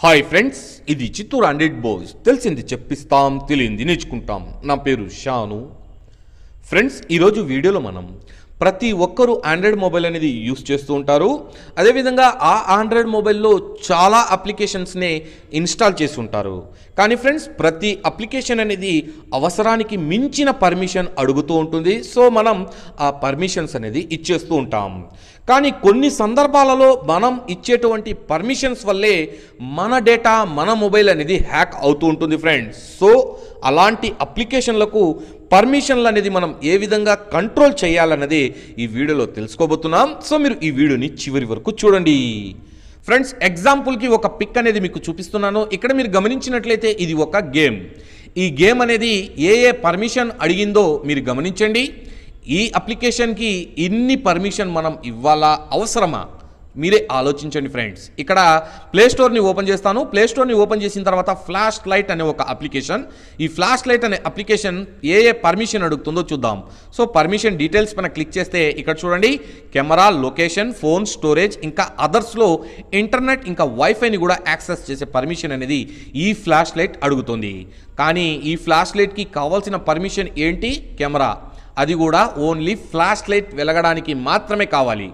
Hi friends ఇది Chittoor hundred Boyce. తెలిసింది చెప్పిస్తాం తెలియంది నేర్చుకుంటాం. నా పేరు షాను. ఫ్రెండ్స్ ఈరోజు వీడియోలో మనం ప్రతి ఒక్కరూ ఆండ్రాయిడ్ మొబైల్ అనేది యూస్ చేస్తూ ఉంటారు. అదేవిధంగా ఆ ఆండ్రాయిడ్ మొబైల్లో చాలా అప్లికేషన్స్నే ఇన్స్టాల్ చేసి ఉంటారు. కానీ ఫ్రెండ్స్ ప్రతి అప్లికేషన్ అనేది అవసరానికి మించిన పర్మిషన్ అడుగుతూ ఉంటుంది. సో మనం ఆ పర్మిషన్స్ అనేది ఇచ్చేస్తూ ఉంటాం. కానీ కొన్ని సందర్భాలలో మనం ఇచ్చేటువంటి పర్మిషన్స్ వల్లే మన డేటా మన మొబైల్ అనేది హ్యాక్ అవుతూ ఉంటుంది ఫ్రెండ్స్ సో అలాంటి అప్లికేషన్లకు పర్మిషన్లు అనేది మనం ఏ విధంగా కంట్రోల్ చేయాలన్నది ఈ వీడియోలో తెలుసుకోబోతున్నాం. సో మీరు ఈ వీడియోని చివరి వరకు చూడండి. ఫ్రెండ్స్ ఎగ్జాంపుల్కి ఒక పిక్ అనేది మీకు చూపిస్తున్నాను. ఇక్కడ మీరు గమనించినట్లయితే ఇది ఒక గేమ్. ఈ గేమ్ అనేది ఏ ఏ పర్మిషన్ అడిగిందో మీరు గమనించండి. ఈ అప్లికేషన్కి ఇన్ని పర్మిషన్ మనం ఇవ్వాలా? అవసరమా? మీరే ఆలోచించండి ఫ్రెండ్స్. ఇక్కడ ప్లేస్టోర్ని ఓపెన్ చేస్తాను. ప్లేస్టోర్ని ఓపెన్ చేసిన తర్వాత ఫ్లాష్ లైట్ అనే ఒక అప్లికేషన్. ఈ ఫ్లాష్ లైట్ అనే అప్లికేషన్ ఏ ఏ పర్మిషన్ అడుగుతుందో చూద్దాం. సో పర్మిషన్ డీటెయిల్స్ పైన క్లిక్ చేస్తే ఇక్కడ చూడండి. కెమెరా లొకేషన్ ఫోన్ స్టోరేజ్ ఇంకా అదర్స్లో ఇంటర్నెట్ ఇంకా వైఫైని కూడా యాక్సెస్ చేసే పర్మిషన్ అనేది ఈ ఫ్లాష్ లైట్ అడుగుతుంది. కానీ ఈ ఫ్లాష్ లైట్కి కావాల్సిన పర్మిషన్ ఏంటి? కెమెరా. అది కూడా ఓన్లీ ఫ్లాష్ లైట్ వెలగడానికి మాత్రమే కావాలి.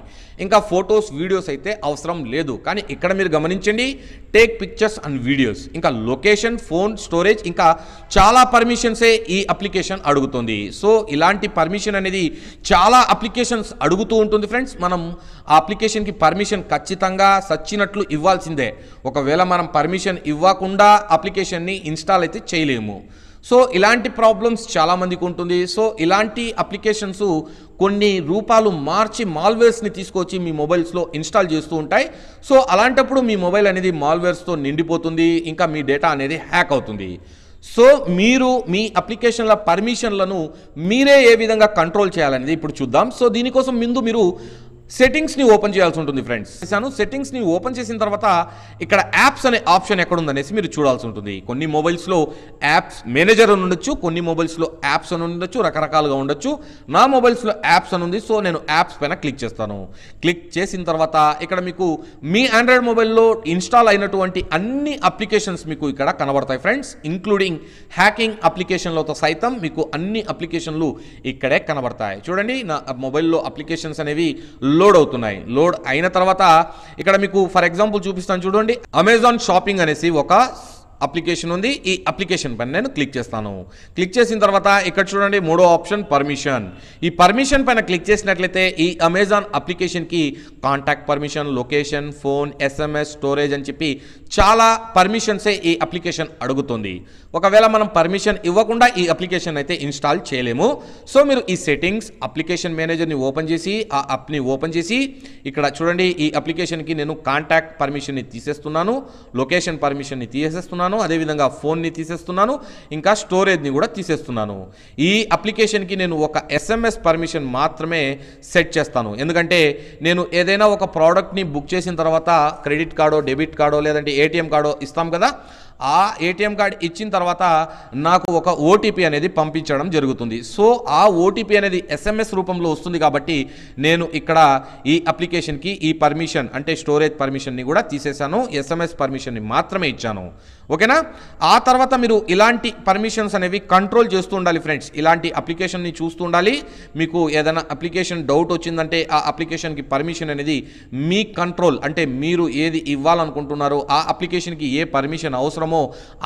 ఇంకా ఫొటోస్ వీడియోస్ అయితే అవసరం లేదు. కానీ ఇక్కడ మీరు గమనించండి టేక్ పిక్చర్స్ అండ్ వీడియోస్ ఇంకా లొకేషన్ ఫోన్ స్టోరేజ్ ఇంకా చాలా పర్మిషన్సే ఈ అప్లికేషన్ అడుగుతుంది. సో ఇలాంటి పర్మిషన్ అనేది చాలా అప్లికేషన్స్ అడుగుతూ ఉంటుంది ఫ్రెండ్స్ మనం ఆ అప్లికేషన్కి పర్మిషన్ ఖచ్చితంగా సచ్చినట్లు ఇవ్వాల్సిందే. ఒకవేళ మనం పర్మిషన్ ఇవ్వకుండా అప్లికేషన్ని ఇన్స్టాల్ అయితే చేయలేము. సో ఇలాంటి ప్రాబ్లమ్స్ చాలామందికి ఉంటుంది. సో ఇలాంటి అప్లికేషన్స్ కొన్ని రూపాలు మార్చి మాల్వేర్స్ని తీసుకొచ్చి మీ మొబైల్స్లో ఇన్స్టాల్ చేస్తూ ఉంటాయి. సో అలాంటప్పుడు మీ మొబైల్ అనేది మాల్వేర్స్తో నిండిపోతుంది. ఇంకా మీ డేటా అనేది హ్యాక్ అవుతుంది. సో మీరు మీ అప్లికేషన్ల పర్మిషన్లను మీరే ఏ విధంగా కంట్రోల్ చేయాలనేది ఇప్పుడు చూద్దాం. సో దీనికోసం ముందు మీరు సెట్టింగ్స్ని ఓపెన్ చేయాల్సి ఉంటుంది ఫ్రెండ్స్ చేశాను. సెట్టింగ్స్ని ఓపెన్ చేసిన తర్వాత ఇక్కడ యాప్స్ అనే ఆప్షన్ ఎక్కడ ఉందనేసి మీరు చూడాల్సి ఉంటుంది. కొన్ని మొబైల్స్లో యాప్స్ మేనేజర్ అని ఉండొచ్చు కొన్ని మొబైల్స్లో యాప్స్ అని ఉండొచ్చు రకరకాలుగా ఉండొచ్చు. నా మొబైల్స్లో యాప్స్ అని ఉంది సో నేను యాప్స్ పైన క్లిక్ చేస్తాను. క్లిక్ చేసిన తర్వాత ఇక్కడ మీకు మీ ఆండ్రాయిడ్ మొబైల్లో ఇన్స్టాల్ అయినటువంటి అన్ని అప్లికేషన్స్ మీకు ఇక్కడ కనబడతాయి ఫ్రెండ్స్ ఇంక్లూడింగ్ హ్యాకింగ్ అప్లికేషన్లతో సైతం మీకు అన్ని అప్లికేషన్లు ఇక్కడే కనబడతాయి. చూడండి నా మొబైల్లో అప్లికేషన్స్ అనేవి లోడ్ అవుతున్నాయి. లోడ్ అయిన తర్వాత ఇక్కడ మీకు ఫర్ ఎగ్జాంపుల్ చూపిస్తాను చూడండి. అమెజాన్ షాపింగ్ అనేసి ఒక అప్లికేషన్ ఉంది. ఈ అప్లికేషన్ పైన నేను క్లిక్ చేస్తాను. క్లిక్ చేసిన తర్వాత ఇక్కడ చూడండి మూడో ఆప్షన్ పర్మిషన్. ఈ పర్మిషన్ పైన క్లిక్ చేసినట్లయితే ఈ Amazon అప్లికేషన్కి contact permission location phone SMS storage అని చెప్పి చాలా పర్మిషన్సే ఈ అప్లికేషన్ అడుగుతుంది. ఒకవేళ మనం పర్మిషన్ ఇవ్వకుండా ఈ అప్లికేషన్ అయితే ఇన్స్టాల్ చేయలేము. సో మీరు ఈ సెట్టింగ్స్ అప్లికేషన్ మేనేజర్ని ఓపెన్ చేసి ఆ అప్ని ఓపెన్ చేసి ఇక్కడ చూడండి ఈ అప్లికేషన్కి నేను కాంటాక్ట్ పర్మిషన్ని తీసేస్తున్నాను. లొకేషన్ పర్మిషన్ని తీసేస్తున్నాను. అదేవిధంగా ఫోన్ని తీసేస్తున్నాను ఇంకా స్టోరేజ్ని కూడా తీసేస్తున్నాను. ఈ అప్లికేషన్కి నేను ఒక ఎస్ఎంఎస్ పర్మిషన్ మాత్రమే సెట్ చేస్తాను. ఎందుకంటే నేను ఏదైనా ఒక ప్రోడక్ట్ని బుక్ చేసిన తర్వాత క్రెడిట్ కార్డో డెబిట్ కార్డో లేదంటే ఏటీఎం కార్డో ఇస్తాం కదా ఆ ఏటీఎం కార్డ్ ఇచ్చిన తర్వాత నాకు ఒక ఓటీపీ అనేది పంపించడం జరుగుతుంది. సో ఆ ఓటీపీ అనేది ఎస్ఎంఎస్ రూపంలో వస్తుంది కాబట్టి నేను ఇక్కడ ఈ అప్లికేషన్కి ఈ పర్మిషన్ అంటే స్టోరేజ్ పర్మిషన్ని కూడా తీసేశాను. ఎస్ఎంఎస్ పర్మిషన్ని మాత్రమే ఇచ్చాను. ఓకేనా? ఆ తర్వాత మీరు ఇలాంటి పర్మిషన్స్ అనేవి కంట్రోల్ చేస్తూ ఉండాలి ఫ్రెండ్స్ ఇలాంటి అప్లికేషన్ని చూస్తూ ఉండాలి. మీకు ఏదైనా అప్లికేషన్ డౌట్ వచ్చిందంటే ఆ అప్లికేషన్కి పర్మిషన్ అనేది మీ కంట్రోల్ అంటే మీరు ఏది ఇవ్వాలనుకుంటున్నారో ఆ అప్లికేషన్కి ఏ పర్మిషన్ అవసరమో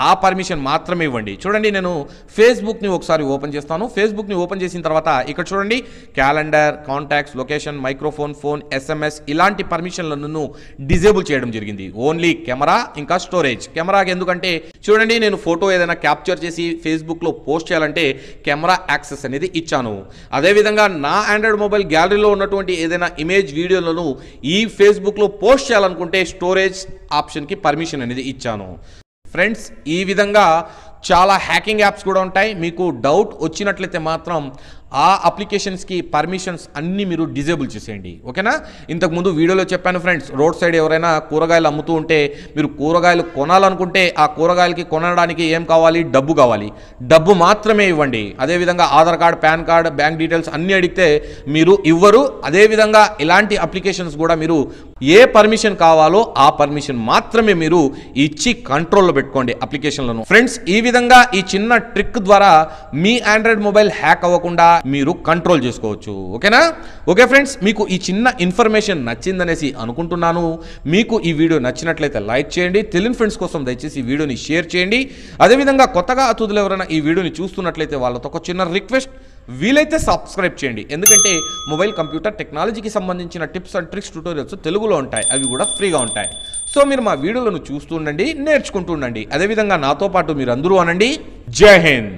ఆ పర్మిషన్ మాత్రమే ఇవ్వండి. చూడండి నేను ఫేస్బుక్ని ఒకసారి ఓపెన్ చేస్తాను. ఫేస్బుక్ని ఓపెన్ చేసిన తర్వాత ఇక్కడ చూడండి calendar contacts location microphone phone SMS ఇలాంటి పర్మిషన్లను డిజేబుల్ చేయడం జరిగింది. ఓన్లీ కెమెరా ఇంకా స్టోరేజ్. కెమెరాకి ఎందుకంటే చూడండి నేను ఫోటో ఏదైనా క్యాప్చర్ చేసి ఫేస్బుక్లో పోస్ట్ చేయాలంటే కెమెరా యాక్సెస్ అనేది ఇచ్చాను. అదేవిధంగా నా ఆండ్రాయిడ్ మొబైల్ గ్యాలరీలో ఉన్నటువంటి ఏదైనా ఇమేజ్ వీడియోలను ఈ ఫేస్బుక్లో పోస్ట్ చేయాలనుకుంటే స్టోరేజ్ ఆప్షన్కి పర్మిషన్ అనేది ఇచ్చాను. ఫ్రెండ్స్ ఈ విధంగా చాలా హ్యాకింగ్ యాప్స్ కూడా ఉంటాయి. మీకు డౌట్ వచ్చినట్లయితే మాత్రం ఆ అప్లికేషన్స్కి పర్మిషన్స్ అన్నీ మీరు డిజేబుల్ చేసేయండి. ఓకేనా? ఇంతకుముందు వీడియోలో చెప్పాను ఫ్రెండ్స్ రోడ్ సైడ్ ఎవరైనా కూరగాయలు అమ్ముతూ ఉంటే మీరు కూరగాయలు కొనాలనుకుంటే ఆ కూరగాయలకి కొనడానికి ఏం కావాలి? డబ్బు కావాలి. డబ్బు మాత్రమే ఇవ్వండి. అదేవిధంగా Aadhaar card PAN card bank details అన్నీ అడిగితే మీరు ఇవ్వరు. అదేవిధంగా ఇలాంటి అప్లికేషన్స్ కూడా మీరు ఏ పర్మిషన్ కావాలో ఆ పర్మిషన్ మాత్రమే మీరు ఇచ్చి కంట్రోల్లో పెట్టుకోండి అప్లికేషన్లను ఫ్రెండ్స్ ఈ విధంగా ఈ చిన్న ట్రిక్ ద్వారా మీ ఆండ్రాయిడ్ మొబైల్ హ్యాక్ అవ్వకుండా మీరు కంట్రోల్ చేసుకోవచ్చు. ఓకేనా? ఓకే ఫ్రెండ్స్ మీకు ఈ చిన్న ఇన్ఫర్మేషన్ నచ్చిందనేసి అనుకుంటున్నాను. మీకు ఈ వీడియో నచ్చినట్లయితే లైక్ చేయండి. తెలియని ఫ్రెండ్స్ కోసం దయచేసి ఈ వీడియోని షేర్ చేయండి. అదేవిధంగా కొత్తగా అతిథులు ఎవరైనా ఈ వీడియోని చూస్తున్నట్లయితే వాళ్ళతో ఒక చిన్న రిక్వెస్ట్ వీలైతే సబ్స్క్రైబ్ చేయండి. ఎందుకంటే మొబైల్ కంప్యూటర్ టెక్నాలజీకి సంబంధించిన టిప్స్ అండ్ ట్రిక్స్ ట్యూటోరియల్స్ తెలుగులో ఉంటాయి. అవి కూడా ఫ్రీగా ఉంటాయి. సో మీరు మా వీడియోలను చూస్తూ ఉండండి నేర్చుకుంటూ ఉండండి. అదేవిధంగా నాతో పాటు మీరు అందరూ అనండి. జై హింద్.